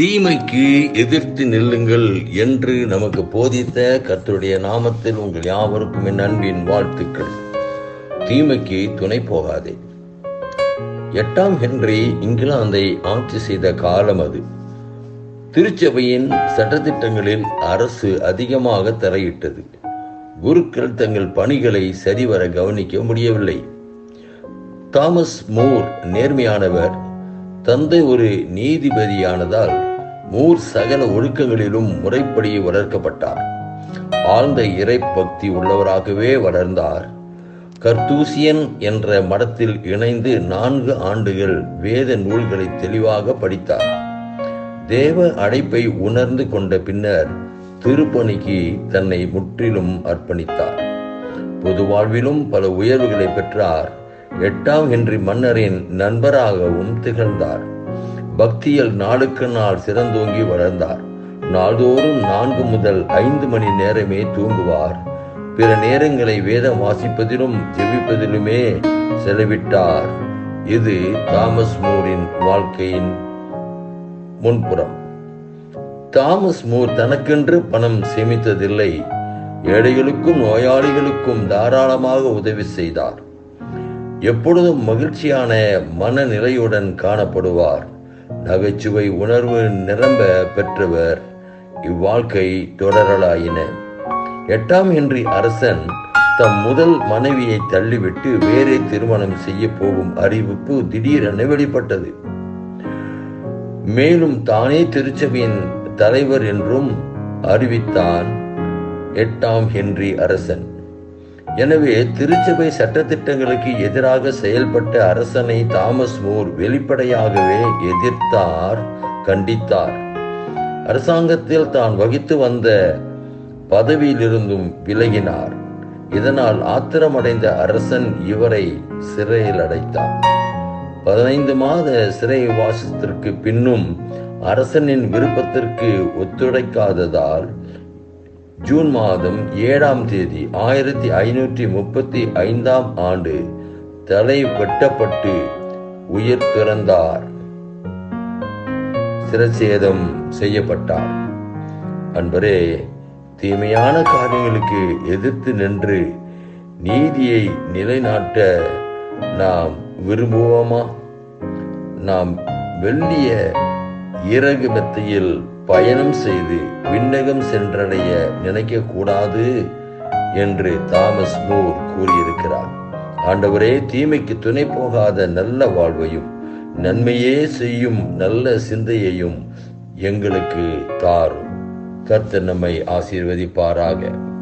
தீமைக்கு எதிர்த்து நில்லுங்கள் என்று நமக்கு போதித்த கத்தருடைய நாமத்தில் உங்கள் யாவருக்கும் என் அன்பின் வாழ்த்துக்கள். தீமைக்கு துணை போகாதே. எட்டாம் ஹென்றி இங்கிலாந்தை ஆட்சி செய்த காலம் அது. திருச்சபையின் சட்டத்திட்டங்களில் அரசு அதிகமாக தலையிட்டது குருக்கள் தங்கள் பணிகளை சரிவர கவனிக்க முடியவில்லை. தாமஸ் மூர் நேர்மையானவர் தந்தை ஒரு நீதிபதியானதால் மூர் சகல ஒழுக்கங்களிலும் முறைப்படி வளர்க்கப்பட்டார். ஆழ்ந்த இறை பக்தி உள்ளவராகவே வளர்ந்தார். கர்த்தூசியன் என்ற மடத்தில் இணைந்து நான்கு ஆண்டுகள் வேத நூல்களை தெளிவாக படித்தார். தேவ அடைப்பை உணர்ந்து கொண்ட பின்னர் திருப்பணிக்கு தன்னை முற்றிலும் அர்ப்பணித்தார். பொது வாழ்விலும் பல உயர்வுகளை பெற்றார். எட்டாம் ஹென்றி மன்னரின் நண்பராகவும் திகழ்ந்தார். பக்தியில் நாளுக்கு நாள் சிறந்தோங்கி வளர்ந்தார். நாள்தோறும் நான்கு முதல் ஐந்து மணி நேரமே தூங்குவார். பிற நேரங்களை வேதம் வாசிப்பதிலும் ஜெபிப்பதிலுமே செலவிட்டார். இது தாமஸ் மூரின் வாழ்க்கையின் முன்புறம். தாமஸ் மூர் தனக்கென்று பணம் சேமித்ததில்லை. ஏழைகளுக்கும் நோயாளிகளுக்கும் தாராளமாக உதவி செய்தார். எப்பொழுதும் மகிழ்ச்சியான மனநிலையுடன் காணப்படுவார். நகைச்சுவை உணர்வு நிரம்ப பெற்றவர் இவ்வாழ்க்கை தொடரலாயின. எட்டாம் ஹென்றி அரசன் தம் முதல் மனைவியை தள்ளிவிட்டு வேறே திருமணம் செய்ய போகும் அறிவிப்பு திடீரென வெளிப்பட்டது. மேலும் தானே திருச்சபையின் தலைவர் என்றும் அறிவித்தான் எட்டாம் ஹென்றி அரசன். எனவே திருச்சபை சட்டத்திட்டங்களுக்கு எதிராக செயல்பட்ட அரசனை தாமஸ் மூர் வெளிப்படையாகவே எதிர்த்தார் கண்டித்தார். அரசாங்கத்தில் தான் வகித்து வந்த பதவியிலிருந்தும் விலகினார். இதனால் ஆத்திரமடைந்த அரசன் இவரை சிறையில் அடைத்தார் பதினைந்து மாத சிறை வாசத்திற்கு பின்னும் அரசனின் விருப்பத்திற்கு ஒத்துழைக்காததால் ஜூன் மாதம் ஏழாம் தேதி ஆயிரத்தி ஐநூற்றி முப்பத்தி ஐந்தாம் ஆண்டு தலை வெட்டப்பட்டு உயிர் துறந்தார் சிரச்சேதம் செய்யப்பட்டார். அன்பரே தீமையான காரியங்களுக்கு எதிர்த்து நின்று நீதியை நிலைநாட்ட நாம் விரும்புவோமா? நாம் வெள்ளிய இறகு மெத்தையில் பயணம் செய்து விண்ணகம் சென்றடைய நினைக்க கூடாது என்று தாமஸ் மூர் கூறியிருக்கிறார். ஆண்டவரே தீமைக்கு துணை போகாத நல்ல வாழ்வையும் நன்மையே செய்யும் நல்ல சிந்தையையும் எங்களுக்கு தாரும். கர்த்தர் நம்மை ஆசீர்வதிப்பாராக.